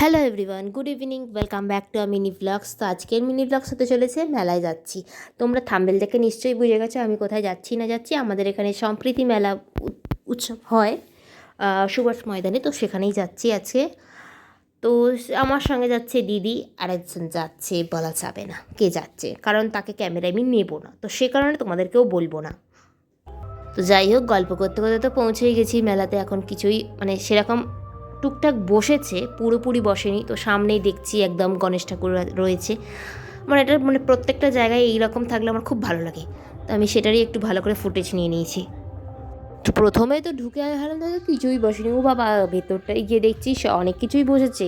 Hello everyone good evening welcome back to mini blogs তো আজকের mini blogs হতে চলেছে, মেলায় যাচ্ছি। তোমরা থাম্বেল দেখে নিশ্চয়ই বুঝে গেছো, আমি কোথায় যাচ্ছি, না যাচ্ছি। আমাদের এখানে সম্প্রীতি মেলা উৎসব হয় সুভাষ ময়দানে, তো সেখানেই যাচ্ছি আজকে। তো আমার সঙ্গে যাচ্ছে দিদি আর একজন যাচ্ছে বলা যাবে না কে যাচ্ছে, কারণ তাকে ক্যামেরায় আমি নেব না। তো সে কারণে তোমাদেরকেও বলব না। তো যাই হোক, গল্প করতে করতে তো পৌঁছেই গেছি মেলাতে, এখন কিছুই মানে সেরকম টুকটাক বসেছে, পুরোপুরি বসেনি। তো সামনেই দেখছি একদম গণেশ ঠাকুর রয়েছে। মানে এটা মানে প্রত্যেকটা জায়গায় এইরকম থাকলে আমার খুব ভালো লাগে। তো আমি সেটারই একটু ভালো করে ফুটেজ নিয়ে নিয়েছি। তো প্রথমে তো ঢুকে ভাবলাম দাদা কিছুই বসেনি। ও বাবা ভেতরটাই গিয়ে দেখছি সে অনেক কিছুই বসেছে।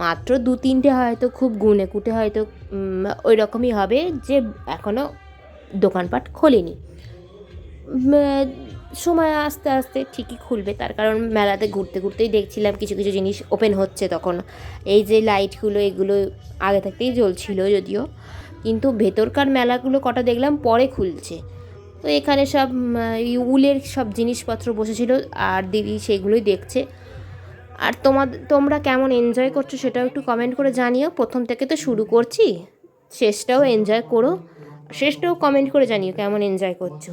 মাত্র দু তিনটে হয়তো খুব গুনে কুটে হয়তো ওই রকমই হবে যে এখনও দোকানপাট খোলেনি। সময় আস্তে আস্তে ঠিকই খুলবে তার, কারণ মেলাতে ঘুরতে ঘুরতেই দেখছিলাম কিছু কিছু জিনিস ওপেন হচ্ছে তখন। এই যে লাইটগুলো এগুলো আগে থাকতেই জ্বলছিল যদিও, কিন্তু ভেতরকার মেলাগুলো কটা দেখলাম পরে খুলছে। তো এখানে সব উলের সব জিনিসপত্র বসেছিল, আর দিদি সেগুলোই দেখছে। আর তোমার তোমরা কেমন এনজয় করছ সেটাও একটু কমেন্ট করে জানিও। প্রথম থেকে তো শুরু করছি, শেষটাও এনজয় করো। শেষটাও কমেন্ট করে জানিও কেমন এনজয় করছ।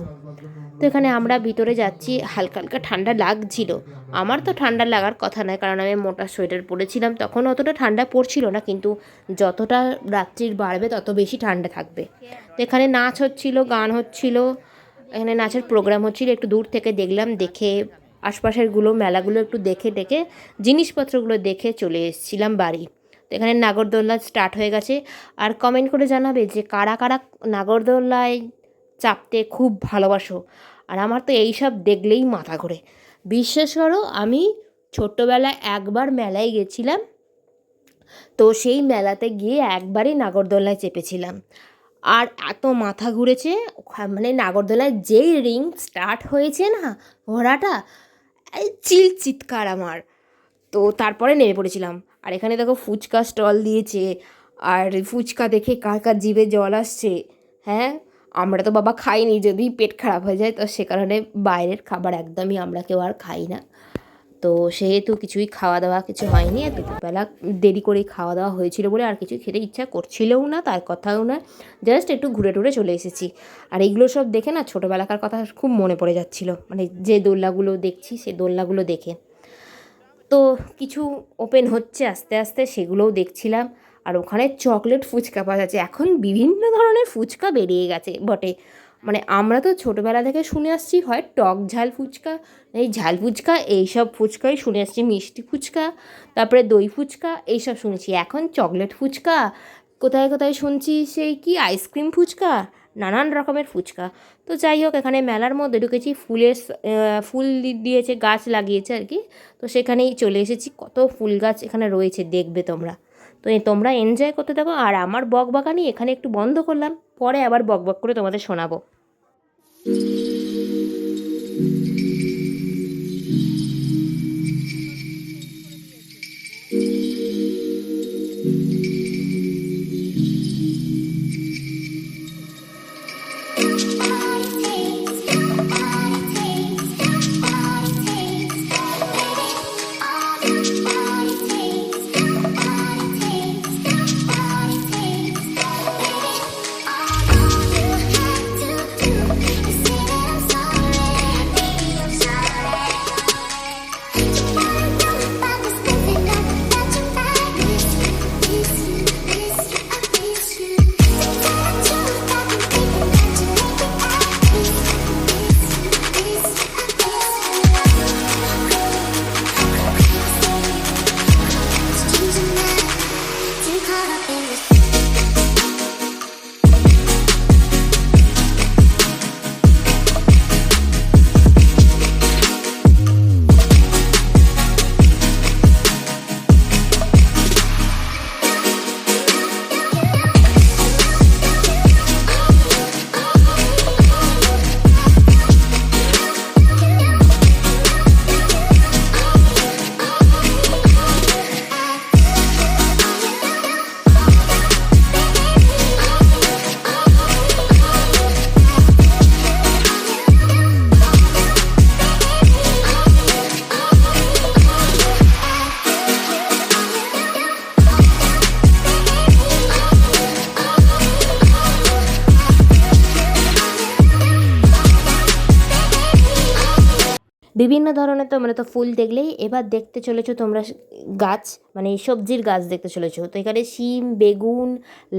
তো এখানে আমরা ভিতরে যাচ্ছি, হালকা হালকা ঠান্ডা লাগছিল। আমার তো ঠান্ডা লাগার কথা নয়, কারণ আমি মোটা সোয়েটার পরেছিলাম, তখন অতটা ঠান্ডা পড়ছিল না, কিন্তু যতটা রাত্রির বাড়বে তত বেশি ঠান্ডা থাকবে। তো এখানে নাচ হচ্ছিল, গান হচ্ছিল, এখানে নাচের প্রোগ্রাম হচ্ছিল, একটু দূর থেকে দেখলাম, দেখে আশপাশেরগুলো মেলাগুলো একটু দেখে দেখে জিনিসপত্রগুলো দেখে চলে এসেছিলাম বাড়ি। তো এখানে নাগরদোল্লা স্টার্ট হয়ে গেছে। আর কমেন্ট করে জানাবে যে কারা কারা নাগরদোল্লায় চাপতে খুব ভালোবাসো। আর আমার তো এইসব দেখলেই মাথা ঘোরে। বিশ্বাস করো, আমি ছোট্টবেলায় একবার মেলায় গেছিলাম। তো সেই মেলাতে গিয়ে একবারই নাগরদোলায় চেপেছিলাম। আর এত মাথা ঘুরেছে মানে নাগরদোলায় যেই রিং স্টার্ট হয়েছে না ঘোড়াটা চিল চিৎকার আমার। তো তারপরে নেমে পড়েছিলাম। আর এখানে দেখো ফুচকা স্টল দিয়েছে। আর ফুচকা দেখে কার কার জিভে জল আসছে হ্যাঁ? আমরা তো বাবা খাইনি, যদি পেট খারাপ হয়ে যায়, তো সে কারণে বাইরের খাবার একদমই আমরা কেউ আর খাই না। তো সেহেতু কিছুই খাওয়া দাওয়া কিছু হয়নি, আর দুপুরবেলা দেরি করে খাওয়া দাওয়া হয়েছিল বলে আর কিছু খেতে ইচ্ছা করছিলও না, তার কথাও না। জাস্ট একটু ঘুরে টুরে চলে এসেছি। আর এইগুলো সব দেখে না ছোটোবেলাকার কথা খুব মনে পড়ে যাচ্ছিল। মানে যে দোলনাগুলো দেখছি, সে দোলনাগুলো দেখে। তো কিছু ওপেন হচ্ছে আস্তে আস্তে, সেগুলোও দেখছিলাম। আর ওখানে চকলেট ফুচকা পাওয়া যাচ্ছে। এখন বিভিন্ন ধরনের ফুচকা বেরিয়ে গেছে বটে। মানে আমরা তো ছোটোবেলা থেকে শুনে আসছি, হয় টক ঝাল ফুচকা, এই ঝাল ফুচকা এইসব ফুচকাই শুনে আসছি। মিষ্টি ফুচকা, তারপরে দই ফুচকা এইসব শুনেছি। এখন চকলেট ফুচকা, কোথায় কোথায় শুনছি? সেই কি আইসক্রিম ফুচকা? নানান রকমের ফুচকা। তো যাই হোক, এখানে মেলার মধ্যে ঢুকেছি, ফুলের ফুল দিয়েছে, গাছ লাগিয়েছে আর কি। তো সেখানেই চলে এসেছি। কত ফুল গাছ এখানে রয়েছে, দেখবে তোমরা। তো তোমরা এনজয় করতে থাকো। আর আমার বক বাগানি এখানে একটু বন্ধ করলাম, পরে আবার বক বক করে তোমাদের শোনাবো। বিভিন্ন ধরনের তোমরা তো ফুল দেখলেই এবার দেখতে চলেছো তোমরা গাছ মানে সবজির গাছ দেখতে চলেছো। তো এখানে শিম, বেগুন,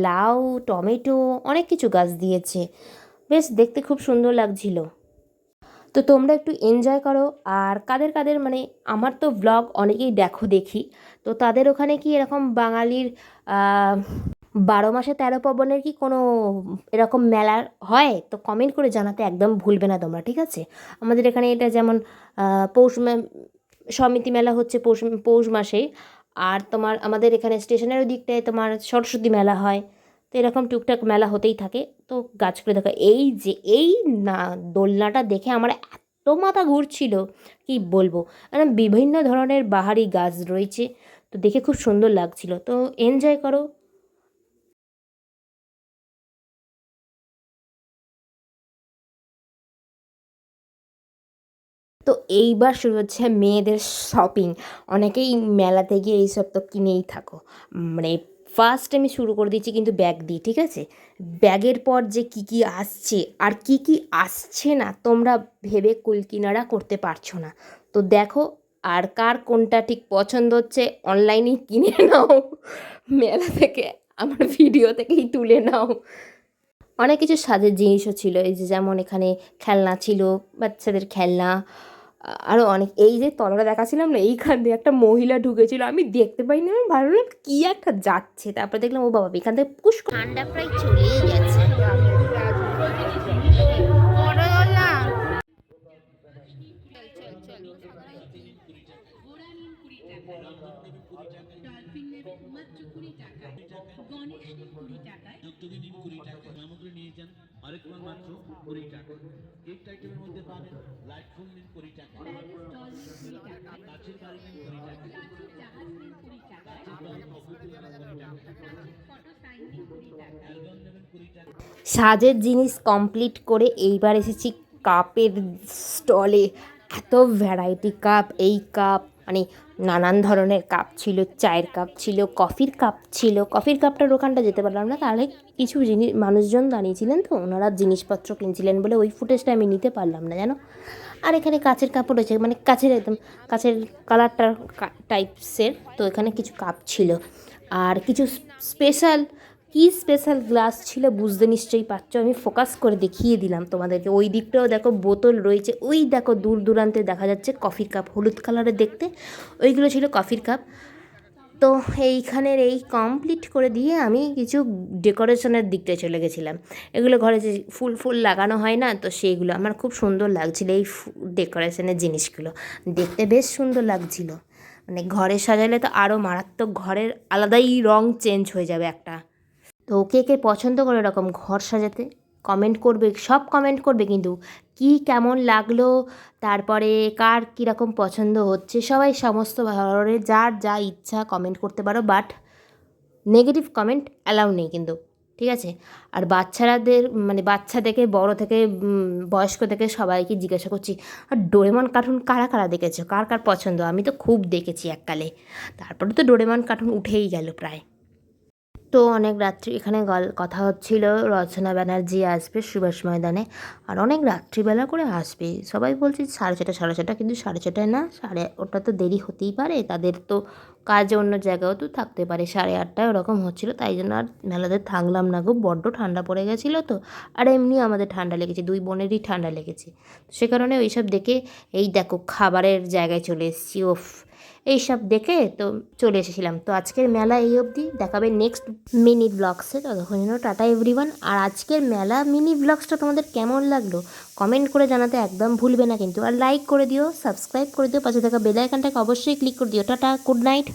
লাউ, টমেটো অনেক কিছু গাছ দিয়েছে। বেশ দেখতে খুব সুন্দর লাগছিল। তো তোমরা একটু এনজয় করো। আর কাদের কাদের মানে আমার তো ব্লগ অনেকেই দেখো দেখি। তো তাদের ওখানে কি এরকম বাঙালির বারো মাসে তেরো পবনের কি কোনো এরকম মেলা হয়? তো কমেন্ট করে জানাতে একদম ভুলবে না তোমরা, ঠিক আছে? আমাদের এখানে এটা যেমন পৌষ সমিতি মেলা হচ্ছে পৌষ পৌষ মাসেই। আর তোমার, আমাদের এখানে স্টেশনের দিকটায় তোমার সরস্বতী মেলা হয়। তো এরকম টুকটাক মেলা হতেই থাকে। তো গাছগুলো দেখো, এই যে, এই না, দোলনাটা দেখে আমার এত মাথা ঘুরছিল, কি বলব? মানে বিভিন্ন ধরনের বাহারি গাছ রয়েছে। তো দেখে খুব সুন্দর লাগছিল। তো এনজয় করো। তো এইবার শুরু হচ্ছে মেয়েদের শপিং অনেকেই মেলাতে গিয়ে এইসব তো কিনেই থাকো। মানে ফার্স্ট আমি শুরু করে দিচ্ছি কিন্তু ব্যাগ দিয়ে, ঠিক আছে? ব্যাগের পর যে কি কি আসছে আর কি কি আসছে না, তোমরা ভেবে কুলকিনারা করতে পারছ না। তো দেখো আর কার কোনটা ঠিক পছন্দ হচ্ছে অনলাইনেই কিনে নাও। মেলা থেকে, আমার ভিডিও থেকেই তুলে নাও। অনেক কিছু সাজের জিনিসও ছিল, এই যে যেমন এখানে খেলনা ছিল, বাচ্চাদের খেলনা। আরও অনেক এই যে তলাটা দেখাছিলাম না এইখান দিয়ে একটা মহিলা ঢুকেছিল আমি দেখতে পাইনি আমি ভাবলাম কি একটা যাচ্ছে তারপরে দেখলাম ও বাবা এখান থেকে পুশ ঠান্ডা প্রায় চলেই গেছে। মাত্র কুড়ি টাকা। নিয়ে যান আরেক মাত্র কুড়ি মধ্যে পাবেন লাইট নিন সাজের জিনিস কমপ্লিট করে এইবার এসেছি কাপের স্টলে এত ভ্যারাইটি কাপ এই কাপ মানে নানান ধরনের কাপ ছিল, চায়ের কাপ ছিল কফির কাপ ছিল। কফির কাপটার ওখানটা যেতে পারলাম না তাহলে কিছু জিনিস, মানুষজন দাঁড়িয়েছিলেন তো, ওনারা জিনিসপত্র কিনছিলেন বলে ওই ফুটেজটা আমি নিতে পারলাম না, জানো? আর এখানে কাচের কাপড় রয়েছে মানে কাছের একদম কাছের কালারটা টাইপসের তো এখানে কিছু কাপ ছিল। আর কিছু স্পেশাল কি স্পেশাল গ্লাস ছিল বুঝতে নিশ্চয়ই পাচ্ছ আমি ফোকাস করে দেখিয়ে দিলাম তোমাদেরকে। ওই দিকটাও দেখো, বোতল রয়েছে, ওই দেখো দূর দূরান্তে দেখা যাচ্ছে কফির কাপ হলুদ কালারের দেখতে। ওইগুলো ছিল কফির কাপ তো এইখানের এই কমপ্লিট করে দিয়ে আমি কিছু ডেকোরেশনের দিকটা চলে গেছিলাম। এগুলো ঘরে যে ফুল ফুল লাগানো হয় না, তো সেইগুলো আমার খুব সুন্দর লাগছিল এই ডেকোরেশনের জিনিসগুলো। দেখতে বেশ সুন্দর লাগছিল। মানে ঘরে সাজালে তো আরও মারাত্মক ঘরের আলাদাই রং চেঞ্জ হয়ে যাবে একটা। তো কে কে পছন্দ করে এরকম ঘর সাজাতে? কমেন্ট করবে, সব কমেন্ট করবে কিন্তু কি কেমন লাগল, তারপরে কার কীরকম পছন্দ হচ্ছে, সবাই সমস্ত ধরনের যার যা ইচ্ছা কমেন্ট করতে পারো বাট নেগেটিভ কমেন্ট অ্যালাউ নেই কিন্তু, ঠিক আছে? আর বাচ্চারাদের মানে বাচ্চা থেকে, বড় থেকে বয়স্ক থেকে সবাইকে জিজ্ঞাসা করছি, আর ডোরেমন কার্টুন কারা কারা দেখেছ? কার কার পছন্দ? আমি তো খুব দেখেছি এককালে, তারপরে তো ডোরেমন কার্টুন উঠেই গেল প্রায়। তো অনেক রাত্রি এখানে গল, কথা হচ্ছিল, রচনা ব্যানার্জি আসবে সুভাষ ময়দানে। আর অনেক রাত্রিবেলা করে আসবে। সবাই বলছে সাড়ে ছটা সাড়ে ছটা কিন্তু সাড়ে ছটায় না, সাড়ে ওটা তো দেরি হতেই পারে। তাদের তো কাজ অন্য জায়গাও তো থাকতে পারে। সাড়ে আটটায় ওরকম হচ্ছিল, তাই জন্য আর মেলাতে থাকলাম না গো। বড্ড ঠান্ডা পড়ে গেছিল তো। আর এমনি আমাদের ঠান্ডা লেগেছে, দুই বোনেরই ঠান্ডা লেগেছে। সে কারণে ওইসব দেখে, এই দেখো, খাবারের জায়গায় চলে এসেছি ওফ এইসব দেখে তো চলে এসেছিলাম। তো আজকের মেলা এই অবধি। দেখাবে নেক্সট মিনি ব্লগসে ততক্ষণ জন্য টাটা এভরিওয়ান আর আজকের মেলা মিনি ব্লগসটা তোমাদের কেমন লাগল? কমেন্ট করে জানাতে একদম ভুলবে না কিন্তু। আর লাইক করে দিও সাবস্ক্রাইব করে দিও, পাশে থাকা বেলাইকানটাকে অবশ্যই ক্লিক করে দিও। Tata good night